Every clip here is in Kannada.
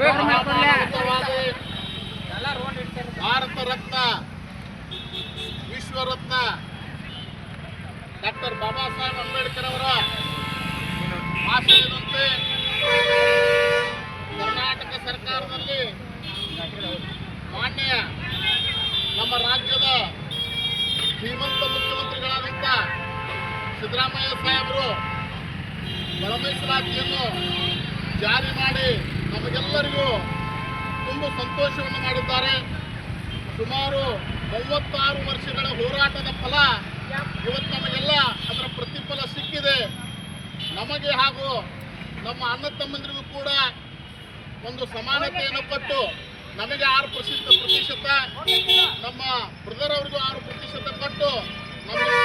ಗೌರ್ಮೆಂಟ್ ಕೊಡ್ಲೆ. ಅನಾಹುತವಾದಿ ಭಾರತ ರತ್ನ ವಿಶ್ವರತ್ನ ಡಾಕ್ಟರ್ ಬಾಬಾ ಸಾಹೇಬ್ ಅಂಬೇಡ್ಕರ್ ಅವರ ಆಶಯದಂತೆ ಕರ್ನಾಟಕ ಸರ್ಕಾರದಲ್ಲಿ ಮಾನ್ಯ ನಮ್ಮ ರಾಜ್ಯದ ಶ್ರೀಮಂತ ಮುಖ್ಯಮಂತ್ರಿಗಳಾದಂಥ ಸಿದ್ದರಾಮಯ್ಯ ಸಾಹೇಬರು ಒಳ ಜಾರಿ ಮಾಡಿ ನಮಗೆಲ್ಲರಿಗೂ ತುಂಬ ಸಂತೋಷವನ್ನು ಮಾಡಿದ್ದಾರೆ. ಸುಮಾರು ಮೂವತ್ತಾರು ವರ್ಷಗಳ ಹೋರಾಟದ ಫಲ ಇವತ್ತು ನಮಗೆಲ್ಲ ಅದರ ಪ್ರತಿಫಲ ಸಿಕ್ಕಿದೆ. ನಮಗೆ ಹಾಗೂ ನಮ್ಮ ಅಣ್ಣ ತಮ್ಮಂದಿರಿಗೂ ಕೂಡ ಒಂದು ಸಮಾನತೆಯನ್ನು ಕೊಟ್ಟು ನಮಗೆ ಆರು ಪ್ರತಿಶತ ಪ್ರತಿಶತ, ನಮ್ಮ ಬ್ರದರ್ ಅವರಿಗೂ ಆರು ಪ್ರತಿಶತ ಕೊಟ್ಟು ನಮ್ಮಿಬ್ಬರನ್ನು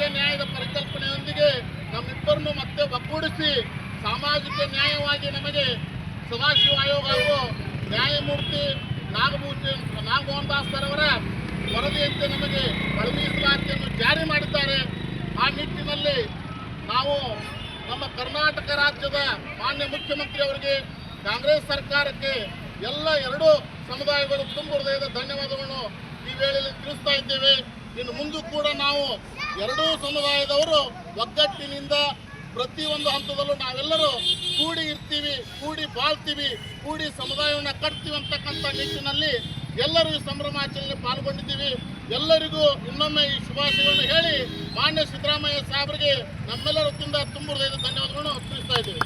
ಸಾಮಾಜಿಕ ನ್ಯಾಯದ ಪರಿಕಲ್ಪನೆಯೊಂದಿಗೆ ನಮ್ಮಿಬ್ಬರನ್ನು ಮತ್ತೆ ಒಗ್ಗೂಡಿಸಿ ಸಾಮಾಜಿಕ ನ್ಯಾಯವಾಗಿ ನಮಗೆ ಸದಾಶಿವ ಆಯೋಗ ಹಾಗೂ ನ್ಯಾಯಮೂರ್ತಿ ನಾಗಭೂಷಣ್ ನಾಗಮೋಹನ್ ದಾಸ್ ಸರ್ ಅವರ ವರದಿಯಂತೆ ನಮಗೆ ಒಳ ಮೀಸಲಾತಿಯನ್ನು ಜಾರಿ ಮಾಡಿದ್ದಾರೆ. ಆ ನಿಟ್ಟಿನಲ್ಲಿ ನಾವು ನಮ್ಮ ಕರ್ನಾಟಕ ರಾಜ್ಯದ ಮಾನ್ಯ ಮುಖ್ಯಮಂತ್ರಿ ಅವರಿಗೆ ಕಾಂಗ್ರೆಸ್ ಸರ್ಕಾರಕ್ಕೆ ಎಲ್ಲ ಎರಡೂ ಸಮುದಾಯಗಳು ತುಂಬ ಹೃದಯದ ಧನ್ಯವಾದಗಳನ್ನು ಈ ವೇಳೆಯಲ್ಲಿ ತಿಳಿಸ್ತಾ ಇದ್ದೇವೆ. ಇನ್ನು ಮುಂದೂ ಕೂಡ ನಾವು ಎರಡೂ ಸಮುದಾಯದವರು ಒಗ್ಗಟ್ಟಿನಿಂದ ಪ್ರತಿಯೊಂದು ಹಂತದಲ್ಲೂ ನಾವೆಲ್ಲರೂ ಕೂಡಿ ಇರ್ತೀವಿ, ಕೂಡಿ ಬಾಳ್ತೀವಿ, ಕೂಡಿ ಸಮುದಾಯವನ್ನು ಕಟ್ತೀವಿ ಅಂತಕ್ಕಂಥ ನಿಟ್ಟಿನಲ್ಲಿ ಎಲ್ಲರೂ ಈ ಸಂಭ್ರಮಾಚರಣೆ ಪಾಲ್ಗೊಂಡಿದ್ದೀವಿ. ಎಲ್ಲರಿಗೂ ಇನ್ನೊಮ್ಮೆ ಈ ಶುಭಾಶಯಗಳನ್ನು ಹೇಳಿ ಮಾನ್ಯ ಸಿದ್ದರಾಮಯ್ಯ ಸಾಹೇಬರಿಗೆ ನಮ್ಮೆಲ್ಲರ ತುಂಬ ತುಂಬ ಹೃದಯದ ಧನ್ಯವಾದಗಳನ್ನು ತಿಳಿಸ್ತಾ ಇದ್ದೀವಿ.